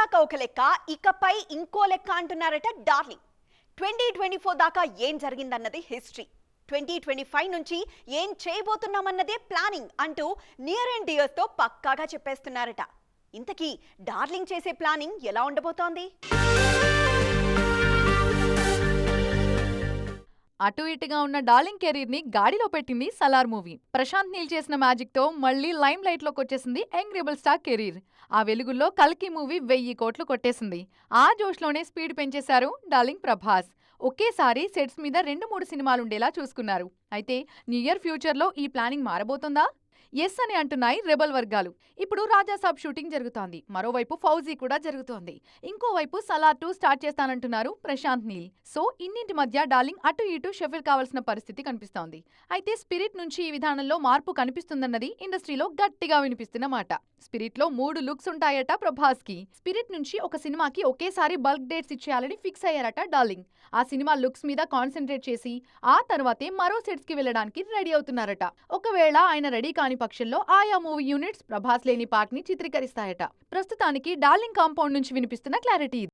దాకా ఒక లెక్క ఇకపై ఇంకో లెక్క అంటున్నారట డార్లింగ్. ట్వంటీ ట్వంటీ ఫోర్ దాకా ఏం జరిగిందన్నది హిస్టరీ. ట్వంటీ ట్వంటీ ఫైవ్ నుంచి ఏం చేయబోతున్నామన్నదే ప్లానింగ్ అంటూ నియర్ అండ్ డియర్స్తో పక్కాగా చెప్పేస్తున్నారట. ఇంతకీ డార్లింగ్ చేసే ప్లానింగ్ ఎలా ఉండబోతోంది? అటు ఇటుగా ఉన్న డార్లింగ్ కెరీర్ని గాడిలో పెట్టింది సలార్ మూవీ. ప్రశాంత్ నీల్ చేసిన మ్యాజిక్తో మళ్ళీ లైమ్ లైట్లోకి వచ్చేసింది యంగ్ స్టార్ కెరీర్. ఆ వెలుగుల్లో కల్కి మూవీ వెయ్యి కోట్లు కొట్టేసింది. ఆ జోష్లోనే స్పీడ్ పెంచేశారు డార్లింగ్ ప్రభాస్. ఒకేసారి సెట్స్ మీద రెండు మూడు సినిమాలుండేలా చూసుకున్నారు. అయితే నియర్ ఫ్యూచర్లో ఈ ప్లానింగ్ మారబోతుందా? ఎస్ అని అంటున్నాయి రెబల్ వర్గాలు. ఇప్పుడు రాజాసాబ్ షూటింగ్ జరుగుతోంది. మరోవైపు ఫౌజీ కూడా జరుగుతోంది. ఇంకోవైపు సలార్ టూ స్టార్ట్ చేస్తానంటున్నారు ప్రశాంత్ నీల్. సో ఇన్నింటి మధ్య డార్లింగ్ అటు ఇటు షెఫిల్ కావాల్సిన పరిస్థితి కనిపిస్తోంది. అయితే స్పిరిట్ నుంచి ఈ విధానంలో మార్పు కనిపిస్తుందన్నది ఇండస్ట్రీలో గట్టిగా వినిపిస్తున్న మాట. స్పిరిట్లో మూడు లుక్స్ ఉంటాయట ప్రభాస్కి స్పిరిట్ నుంచి ఒక సినిమాకి ఒకేసారి బల్క్ డేట్స్ ఇచ్చేయాలని ఫిక్స్ అయ్యారట డార్లింగ్. ఆ సినిమా లుక్స్ మీద కాన్సన్ట్రేట్ చేసి ఆ తర్వాతే మరో సెట్స్కి వెళ్ళడానికి రెడీ అవుతున్నారట. ఒకవేళ ఆయన రెడీ కాని పక్షంలో ఆయా మూవీ యూనిట్స్ ప్రభాస్ లేని పార్ట్ని చిత్రీకరిస్తాయట. ప్రస్తుతానికి డార్లింగ్ కాంపౌండ్ నుంచి వినిపిస్తున్న క్లారిటీ